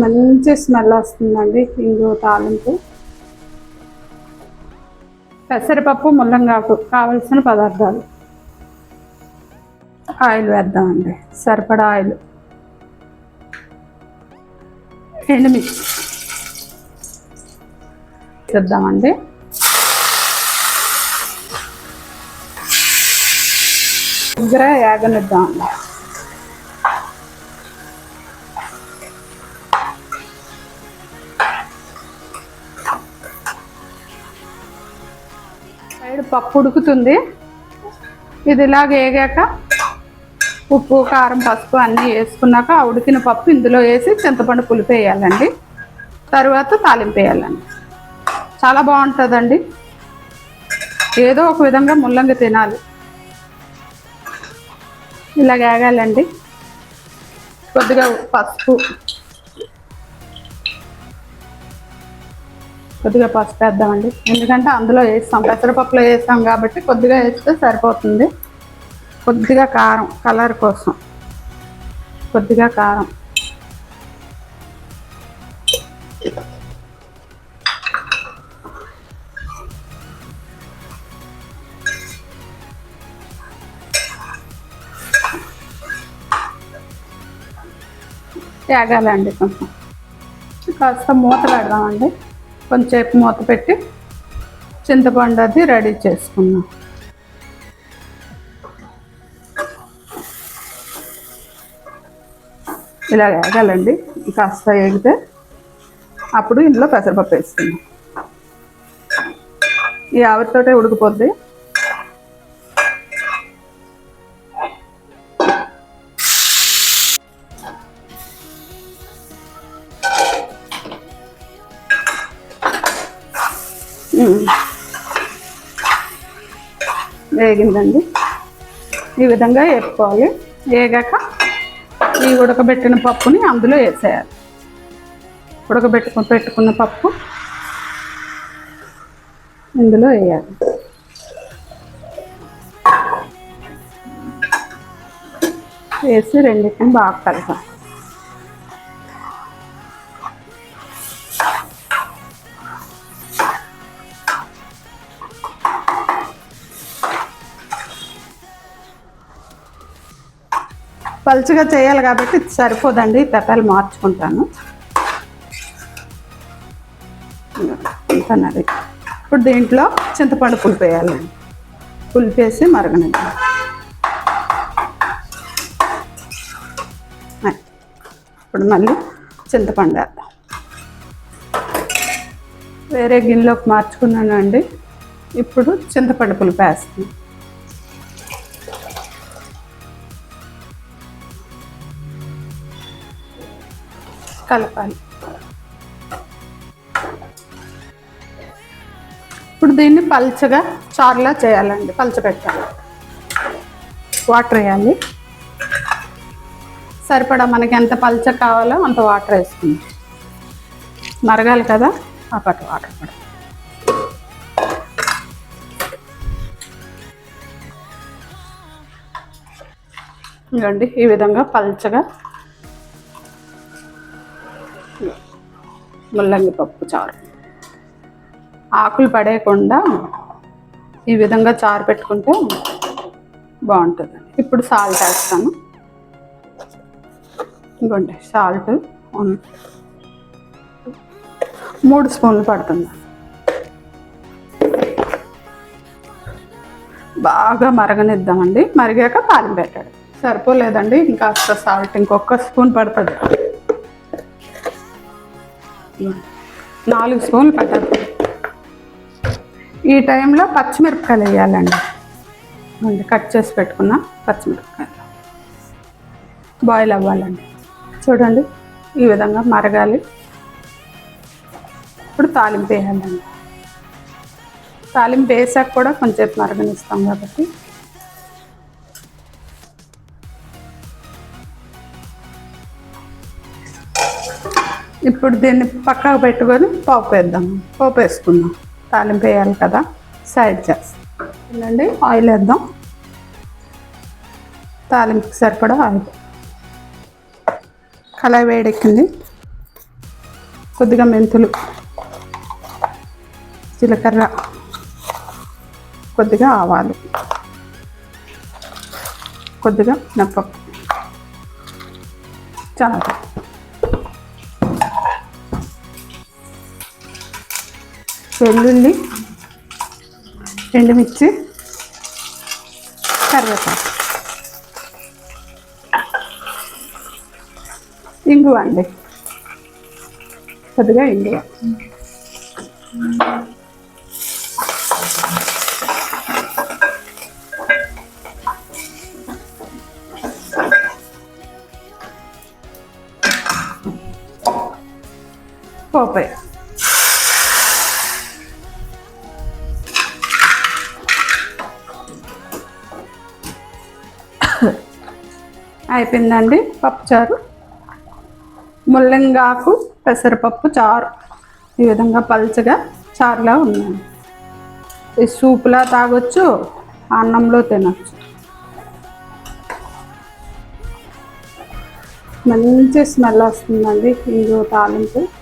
మంచి స్మెల్ వస్తుందండి ఇంగు తాలింపు. పెసరపప్పు ముల్లంగాకు కావలసిన పదార్థాలు. ఆయిల్ వేద్దామండి సరిపడా ఆయిల్. ఎండుమిర్చి. చేద్దామండి. దగ్గర యాగనిద్దామండి సైడ్ పప్పు ఉడుకుతుంది. ఇది ఇలాగ వేగాక ఉప్పు కారం పసుపు అన్నీ వేసుకున్నాక ఆ ఉడికిన పప్పు ఇందులో వేసి చింతపండు పులుపు వేయాలండి. తర్వాత తాలింపు వేయాలండి. చాలా బాగుంటుందండి. ఏదో ఒక విధంగా ముల్లంగి తినాలి. ఇలా వేగాలండి. కొద్దిగా పసుపు కొద్దిగా పసుపు వేద్దామండి. ఎందుకంటే అందులో వేస్తాం పెసరపప్పులో వేస్తాం కాబట్టి కొద్దిగా వేస్తే సరిపోతుంది. కొద్దిగా కారం కలర్ కోసం. కొద్దిగా కారం. తేగాలండి కొంచెం. కాస్త మూత పెడదామండి. కొంచెంసేపు మూత పెట్టి చింతపండు అది రెడీ చేసుకున్నాం. ఇలా వేగాలండి కాస్త వేగితే అప్పుడు ఇందులో పెసరపప్పు వేసుకున్నాం ఈ ఆవిరితోటే ఉడికిపోద్ది. వేగిందండి. ఈ విధంగా వేపుకోవాలి. వేగాక ఈ ఉడకబెట్టిన పప్పుని అందులో వేసేయాలి. ఉడకబెట్టుకు పెట్టుకున్న పప్పు ఇందులో వేయాలి. వేసి రెండింటిని బాగా కలపాలి. పలుచగా చేయాలి కాబట్టి సరిపోదండి. తెప్పలు మార్చుకుంటాను. అంతన్నది ఇప్పుడు దీంట్లో చింతపండు పులుపు వేయాలండి పులుపు వేసి ఇప్పుడు మళ్ళీ చింతపండు వేద్దాం. వేరే గిన్నెలోకి మార్చుకున్నాను అండి ఇప్పుడు చింతపండు పులుపు వేస్తాను కలపాలి. ఇప్పుడు దీన్ని పల్చగా చారులా చేయాలండి. పలచపెట్టాలి. వాటర్ వేయాలి. సరిపడా మనకి ఎంత పల్చ కావాలో అంత వాటర్ వేసుకుందాం. మరగాలి కదా అప్పటి వాటర్ కూడా. ఇదండి ఈ విధంగా పల్చగా ముల్లంగి పప్పు చారు. ఆకులు పడేయకుండా ఈ విధంగా చారు పెట్టుకుంటే బాగుంటుంది. ఇప్పుడు సాల్ట్ వేస్తాను. ఇంకోండి సాల్ట్ మూడు స్పూన్లు పడుతుంది. బాగా మరగనిద్దామండి. మరిగాక పాలు పెట్టాడు సరిపోలేదండి ఇంకా సాల్ట్ ఇంకొక స్పూన్ పడుతుంది. నాలుగు స్పూన్లు పట్టాలి ఈ టైంలో పచ్చిమిరపకాయలు వేయాలండి. అంటే కట్ చేసి పెట్టుకున్న పచ్చిమిరపకాయలు. బాయిల్ అవ్వాలండి. చూడండి ఈ విధంగా మరగాలి. ఇప్పుడు తాలింపు వేయాలండి. తాలింపు వేసాక కూడా కొంచెం మరగనిస్తాం కాబట్టి ఇప్పుడు దీన్ని పక్కకు పెట్టుకొని పోపు వేద్దాం. పోపు వేసుకుందాం. తాలింపు వేయాలి కదా. సైడ్ చేస్తాండి ఏంటండి ఆయిల్ వేద్దాం. తాలింపుకి సరిపడా ఆయిల్. కళాయి వేడెక్కింది. కొద్దిగా మెంతులు జీలకర్ర కొద్దిగా ఆవాలు కొద్దిగా మినప్పప్పు చాలా. వెల్లుల్లి ఎండుమిర్చి కరివేపాకు ఇంగువ అండి కొద్దిగా ఇంగువ పోపాయి అయిపోయిందండి పప్పుచారు. ముల్లంగాకు పెసరపప్పు చారు. ఈ విధంగా పల్చగా చారులా ఉన్నాను ఈ సూపులా తాగొచ్చు అన్నంలో తినచ్చు. మంచి స్మెల్ వస్తుందండి ఇందులో తాలింపు.